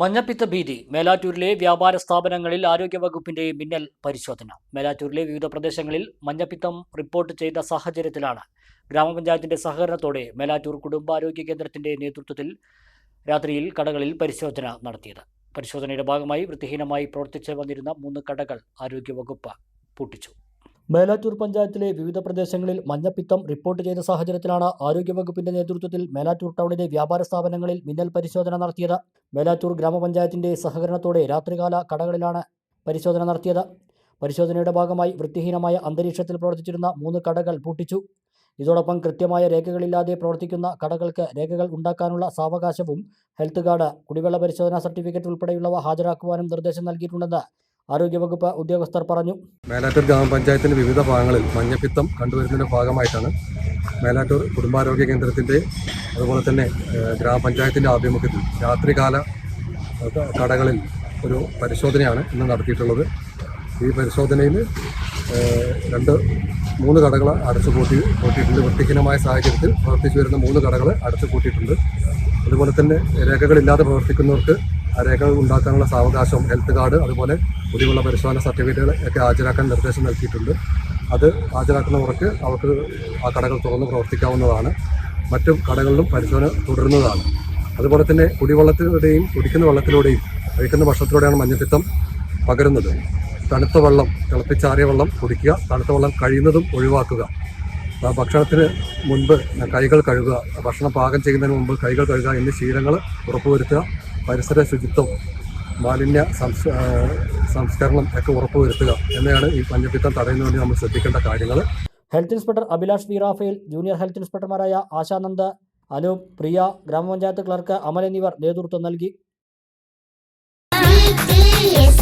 മഞ്ഞപ്പിത്ത ഭീതി മേലാറ്റൂരിലെ വ്യാപാര സ്ഥാപനങ്ങളിൽ ആരോഗ്യവകുപ്പിന്റെ മിന്നൽ പരിശോധന. മേലാറ്റൂരിലെ വിവിധ പ്രദേശങ്ങളിൽ മഞ്ഞപ്പിത്തം റിപ്പോർട്ട് ചെയ്ത സാഹചര്യത്തിലാണ് ഗ്രാമപഞ്ചായത്തിന്റെ സഹകരണത്തോടെ മേലാറ്റൂർ കുടുംബാരോഗ്യ കേന്ദ്രത്തിന്റെ നേതൃത്വത്തിൽ രാത്രിയിൽ കടകളിൽ പരിശോധന നടത്തിയത്. പരിശോധനയുടെ ഭാഗമായി വൃത്തിഹീനമായി പ്രവർത്തിച്ചു വന്നിരുന്ന മൂന്ന് കടകൾ ആരോഗ്യവകുപ്പ് പൂട്ടിച്ചു. മേലാറ്റൂർ പഞ്ചായത്തിലെ വിവിധ പ്രദേശങ്ങളിൽ മഞ്ഞപ്പിത്തം റിപ്പോർട്ട് ചെയ്ത സാഹചര്യത്തിലാണ് ആരോഗ്യവകുപ്പിന്റെ നേതൃത്വത്തിൽ മേലാറ്റൂർ ടൗണിലെ വ്യാപാര സ്ഥാപനങ്ങളിൽ മിന്നൽ പരിശോധന നടത്തിയത്. മേലാറ്റൂർ ഗ്രാമപഞ്ചായത്തിന്റെ സഹകരണത്തോടെ രാത്രികാല കടകളിലാണ് പരിശോധന നടത്തിയത്. പരിശോധനയുടെ ഭാഗമായി വൃത്തിഹീനമായ അന്തരീക്ഷത്തിൽ പ്രവർത്തിച്ചിരുന്ന മൂന്ന് കടകൾ പൂട്ടിച്ചു. ഇതോടൊപ്പം കൃത്യമായ രേഖകളില്ലാതെ പ്രവർത്തിക്കുന്ന കടകൾക്ക് രേഖകൾ ഉണ്ടാക്കാനുള്ള സാവകാശവും ഹെൽത്ത് കാർഡ് കുടിവെള്ള പരിശോധനാ സർട്ടിഫിക്കറ്റ് ഉൾപ്പെടെയുള്ളവ ഹാജരാക്കുവാനും നിർദ്ദേശം നൽകിയിട്ടുണ്ടെന്ന് ആരോഗ്യവകുപ്പ് ഉദ്യോഗസ്ഥർ പറഞ്ഞു. മേലാറ്റൂർ ഗ്രാമപഞ്ചായത്തിന്റെ വിവിധ ഭാഗങ്ങളിൽ മഞ്ഞപ്പിത്തം കണ്ടുവരുന്നതിന്റെ ഭാഗമായിട്ടാണ് മേലാറ്റൂർ കുടുംബാരോഗ്യ കേന്ദ്രത്തിന്റെ അതുപോലെ തന്നെ ഗ്രാമപഞ്ചായത്തിന്റെ ആഭിമുഖ്യത്തിൽ രാത്രികാല കടകളിൽ ഒരു പരിശോധനയാണ് ഇന്ന് നടത്തിയിട്ടുള്ളത്. ഈ പരിശോധനയിൽ രണ്ട് മൂന്ന് കടകൾ അടച്ചു പൂട്ടി പൂട്ടിയിട്ടുണ്ട്. വൃത്തിഹീനമായ സാഹചര്യത്തിൽ പ്രവർത്തിച്ചു വരുന്ന മൂന്ന് കടകൾ അടച്ചു പൂട്ടിയിട്ടുണ്ട്. അതുപോലെ തന്നെ രേഖകളില്ലാതെ പ്രവർത്തിക്കുന്നവർക്ക് രേഖകൾ ഉണ്ടാക്കാനുള്ള സാവകാശം ഹെൽത്ത് കാർഡ് അതുപോലെ കുടിവെള്ള പരിശോധന സർട്ടിഫിക്കറ്റുകൾ ഒക്കെ ഹാജരാക്കാൻ നിർദ്ദേശം നൽകിയിട്ടുണ്ട്. അത് ഹാജരാക്കുന്നവർക്ക് അവർക്ക് ആ കടകൾ തുറന്ന് പ്രവർത്തിക്കാവുന്നതാണ്. മറ്റു കടകളിലും പരിശോധന തുടരുന്നതാണ്. അതുപോലെ തന്നെ കുടിവെള്ളത്തിലൂടെയും കുടിക്കുന്ന വെള്ളത്തിലൂടെയും കഴിക്കുന്ന ഭക്ഷണത്തിലൂടെയാണ് മഞ്ഞപ്പിത്തം പകരുന്നത്. തണുത്ത വെള്ളം തിളപ്പിച്ചാറിയ വെള്ളം കുടിക്കുക തണുത്ത വെള്ളം കഴിയുന്നതും ഒഴിവാക്കുക. ഭക്ഷണത്തിന് മുൻപ് കൈകൾ കഴുകുക ഭക്ഷണം പാകം ചെയ്യുന്നതിന് മുമ്പ് കൈകൾ കഴുകുക എന്നീ ശീലങ്ങൾ ഉറപ്പുവരുത്തുക. പരിസര ശുചിത്വം മാലിന്യ സംസ്കരണം ഒക്കെ ഉറപ്പുവരുത്തുക എന്നതാണ് ഈ മഞ്ഞപ്പിത്തം തടയുന്നതിന് വേണ്ടി നമ്മൾ ശ്രദ്ധിക്കേണ്ട കാര്യങ്ങൾ health inspector Abhilash V Raphael junior health ഇൻസ്പെക്ടർമാരായ Ashanand Alok Priya ഗ്രാമപഞ്ചായത്ത് ക്ലർക്ക് അമൽ എന്നിവർ നേതൃത്വം നൽകി. BTS.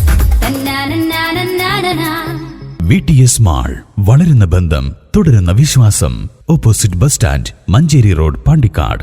V T S mall വളരുന്ന ബന്ധം തുടരുന്ന വിശ്വാസം. Opposite bus stand Manjeri road Pandikkad.